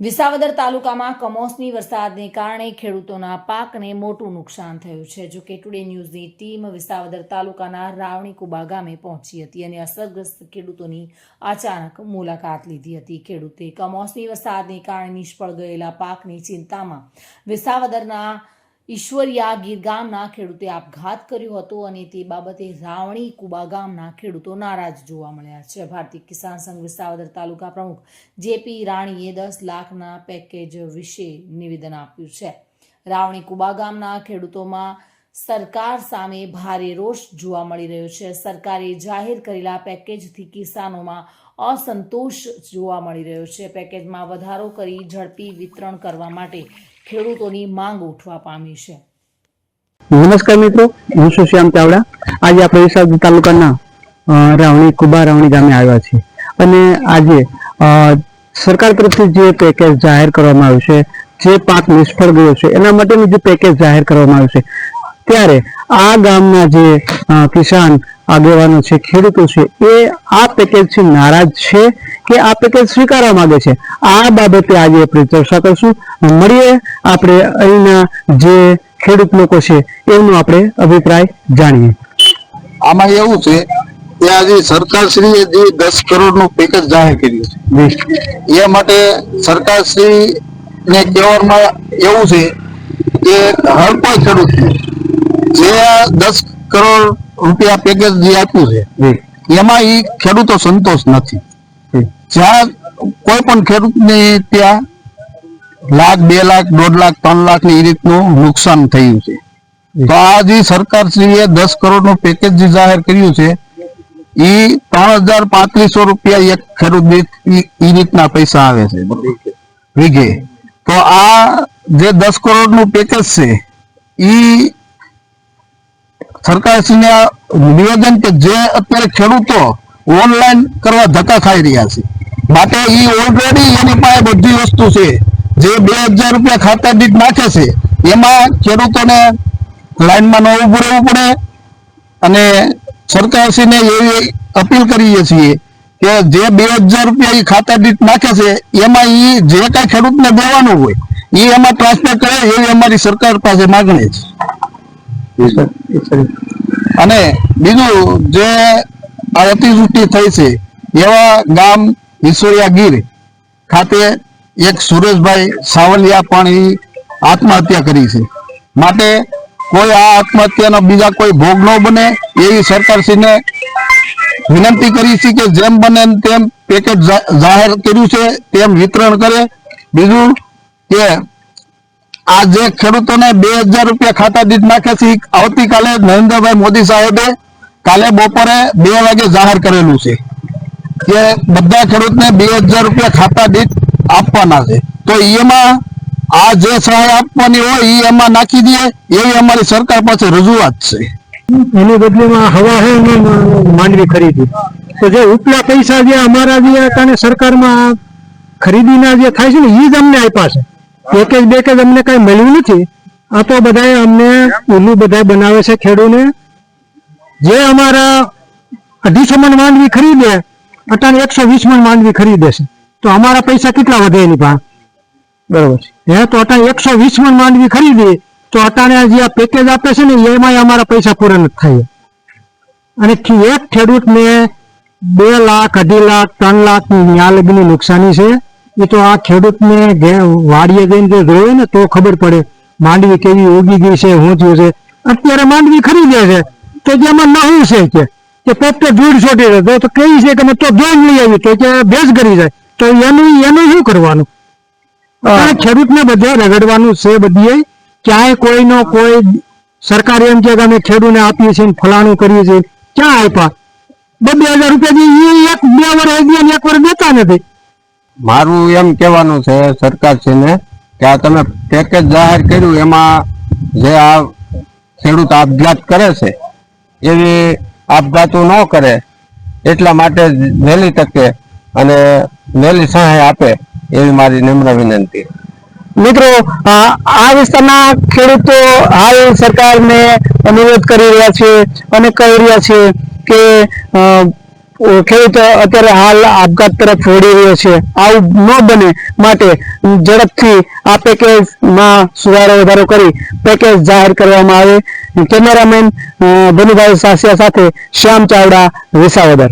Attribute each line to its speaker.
Speaker 1: વિસાવદર તાલુકામાં કમોસમી વરસાદને કારણે ખેડૂતોના પાકને મોટું નુકસાન થયું છે. જો કે ટુડે ન્યૂઝની ટીમ વિસાવદર તાલુકાના રાવણી કુબા ગામે પહોંચી હતી અને અસરગ્રસ્ત ખેડૂતોની અચાનક મુલાકાત લીધી હતી. ખેડૂતે કમોસમી વરસાદને કારણે નિષ્ફળ ગયેલા પાકની ચિંતામાં વિસાવદરના ઈશ્વરિયા ગીર ગામના ખેડૂતે આપઘાત કર્યો હતો અને તે બાબતે રાવણી કુબા ગામના ખેડૂતો નારાજ જોવા મળ્યા છે. ભારતીય કિસાન સંઘ વિસાવદર તાલુકા પ્રમુખ જેપી રાણીએ દસ લાખના પેકેજ વિશે નિવેદન આપ્યું છે. રાવણી કુબા ગામના ખેડૂતોમાં સરકાર સામે ભારે રોષ જોવા મળી રહ્યો છે. સરકારે જાહેર કરેલા પેકેજથી કિસાનોમાં અસંતોષ જોવા મળી રહ્યો છે. પેકેજમાં વધારો કરી ઝડપી વિતરણ કરવા માટે ખેડૂતોની માંગ ઉઠવા પામી છે.
Speaker 2: નમસ્કાર મિત્રો, હું છું શ્યામ ચાવડા. આજે આપણે વિસાવદર તાલુકાના રાવણી કુબા રાવણી ગામે આવ્યા છીએ. અને આજે સરકાર તરફથી જે પેકેજ જાહેર કરવામાં આવ્યું છે, જે પાક નિષ્ફળ ગયો છે, એના માટેનું જે પેકેજ જાહેર કરવામાં આવ્યું છે, ત્યારે આ ગામના જે કિસાન આગેવાનો છે ખેડૂતો છે એ આ પેકેજથી નારાજ છે કે આ પેકેજ સ્વીકારવા માંગે છે? આ બાબતે આજે આપણે ચર્ચા કરશું. મળીએ આપણે અહીંના જે ખેડૂત લોકો છે એમનો આપણે અભિપ્રાય જાણીએ.
Speaker 3: આમાં એવું છે કે આજે સરકારશ્રીએ જે દસ કરોડનું પેકેજ જાહેર કર્યું છે. એ માટે સરકારશ્રી ને કહેવામાં એવું છે કે હર કોઈ ખેડૂત જે દસ કરોડ રૂપિયા પેકેજ જે આપ્યું છે. એમાં એ ખેડૂતો સંતોષ નથી. જ્યાં કોઈ પણ ખેડૂતને ત્યાં લાખ બે લાખ દોઢ લાખ ત્રણ લાખની એ રીતનું નુકસાન થયું છે. તો આ જે સરકારશ્રીએ દસ કરોડનું પેકેજ જે જાહેર કર્યું છે એ ત્રણ હજાર પાંત્રીસો રૂપિયા એક ખેડૂત દીઠ ઈ રીતના પૈસા આવે છે. વીઘે. તો આ જે દસ કરોડનું પેકેજ છે ઈ સરકારશ્રીને નિવેદન કે જે અત્યારે ખેડૂતો ઓનલાઈન કરવા ધક્કા ખાઈ રહ્યા છે. માટે એ ઓલરેડી એની પાસે બધી વસ્તુ છે. જે બે હજાર રૂપિયા ખાતા દીઠ નાખે છે, એમાં ખેડૂતોને લાઈનમાં ન ઉભું રહેવું પડે. અને સરકારશ્રીને એવી અપીલ કરીએ છીએ કે જે બે હજાર રૂપિયા એ ખાતા દીઠ નાખે છે, એમાં એ જે કાંઈ ખેડૂતને દેવાનું હોય એ એમાં ટ્રાન્સફર કરે એવી અમારી સરકાર પાસે માગણી છે. અને બીજું જે આ અતિવૃષ્ટિ થઈ છે, એવા ગામ ઈશ્વરિયા ગીર ખાતે એક સુરેશભાઈ સાવલિયા પણ એ આત્મહત્યા કરી છે. માટે કોઈ આ આત્મહત્યાનો બીજા કોઈ ભોગ ન બને એવી સરકારશ્રીને વિનંતી કરી છે કે જેમ બને તેમ પેકેજ જાહેર કર્યું છે, તેમ વિતરણ કરે. બીજું કે આ જે ખેડૂતોને બે હજાર રૂપિયા ખાતા દીઠ નાખે છે. આવતીકાલે નરેન્દ્રભાઈ મોદી સાહેબે કાલે બપોરે બે વાગે જાહેર કરેલું છે કે બધા ખેડૂતને બે હજાર રૂપિયા ખાતા દીઠ આપવાના છે. તો એમાં આ જે સહાય આપવાની હોય એ એમાં નાખી દે એવી અમારી સરકાર પાસે રજૂઆત છે.
Speaker 2: એની બદલીમાં હવા હે માંડવી ખરીદી. તો જે ઉપલા પૈસા જે અમારા જે સરકારમાં ખરીદીના જે થાય છે ને એ જ અમને આપ્યા છે. પેકેજ બેકેજ અમને કઈ મળ્યું નથી. આ તો બધાય અમને ઉલ્લું બધા બનાવે છે ખેડૂને. જે અમારા અઢીસો મણ માંડવી ખરીદે, અટાણે એકસો વીસ મણ માંડવી ખરીદે છે. તો અમારા પૈસા કેટલા વધે એની પાસે? બરોબર હે, તો અટાણે એકસો વીસ મણ માંડવી ખરીદી, તો અટાણે જે આ પેકેજ આપે છે ને એમાં અમારા પૈસા પૂરા નથી થાય. અને એક ખેડૂતને બે લાખ, અઢી લાખ, ત્રણ લાખ ન્યા લગીની નુકસાની છે. એ તો આ ખેડૂતને વાડીએ જઈને જે જોવે ને તો ખબર પડે માંડવી કેવી ઉગી ગઈ છે શું થયું છે. અત્યારે માંડવી ખરીદે છે તો જેમાં નવું છે કે કે પોતે ધૂળ છોટી દે તો કઈ છે કે અમે તો જોઈ લઈ આવી તો કે ભેજ કરી જાય તો એનું એનું શું કરવાનું? ખેડૂતને બધે રગડવાનું છે બધીએ ક્યાંય કોઈનો કોઈ સરકાર એમ કે અમે ખેડૂતને આપીએ છીએ ફલાણું કરીએ છીએ ક્યાં આપ્યા? બબે હજાર રૂપિયા એક બે વર્ષ એક વર્ષ દેતા નથી.
Speaker 4: મારું એમ કહેવાનું છે સરકાર છે ને કે આ તમે પેકેજ જાહેર કર્યું, એમાં જે આ ખેડૂત આપઘાત કરે છે, એવી આપઘાતો ન કરે, એટલા માટે વહેલી તકે અને વહેલી સહાય આપે એવી મારી નિમ્ર વિનંતી.
Speaker 2: મિત્રો, આ વિસ્તારના ખેડૂતો હાલ સરકારને અનુરોધ કરી રહ્યા છે અને કહી રહ્યા છે કે
Speaker 5: ખેડૂતો અત્યારે હાલ આપઘાત તરફ વળી રહ્યો છે. આવું ન બને માટે ઝડપથી આ પેકેજમાં સુધારો વધારો કરી પેકેજ જાહેર કરવામાં આવે. કેમેરામેન બનુભાઈ સાસિયા સાથે શ્યામ ચાવડા, વિસાવદર.